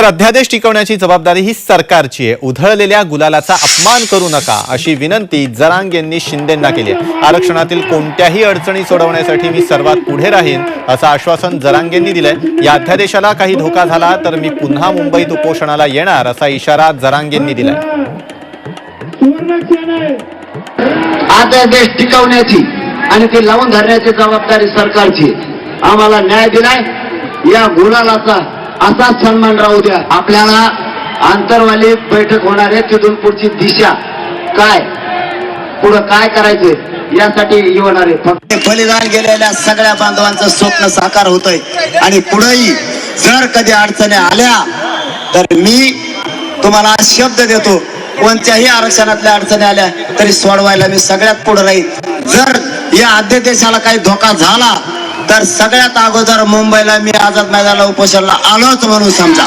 तर अध्यादेश टिकवण्याची जबाबदारी ही सरकारची आहे. उधळलेल्या गुलालाचा अपमान करू नका अशी विनंती जरांग यांनी शिंदेंना केली आहे. आरक्षणातील कोणत्याही अडचणी सोडवण्यासाठी मी सर्वात पुढे राहीन असं आश्वासन जरांग यांनी दिलंय. या अध्यादेशाला काही धोका झाला तर मी पुन्हा मुंबईत उपोषणाला येणार असा इशारा जरांग यांनी दिलाय. अध्यादेश टिकवण्याची आणि ते लावून धरण्याची जबाबदारी सरकारची आम्हाला न्याय दिलाय या गुलालाचा असाच सन्मान राहू द्या. आपल्याला आंतरवाली बैठक होणार आहे तिथून पुढची दिशा काय? पुढं काय करायचंय? यासाठी येणार आहे. फक्त बलिदान गेलेल्या सगळ्या बांधवांचं स्वप्न साकार होतंय. आणि पुढेही जर कधी अडचणी आल्या तर मी तुम्हाला शब्द देतो कोणत्याही आरक्षणातल्या अडचणी आल्या तरी सोडवायला मी सगळ्यात पुढे राहील जर या अध्यादेशाला काही धोका झाला तर सगळ्यात अगोदर मुंबईला मी आझाद मैदानाला उपोषणाला आलोच म्हणून समजा.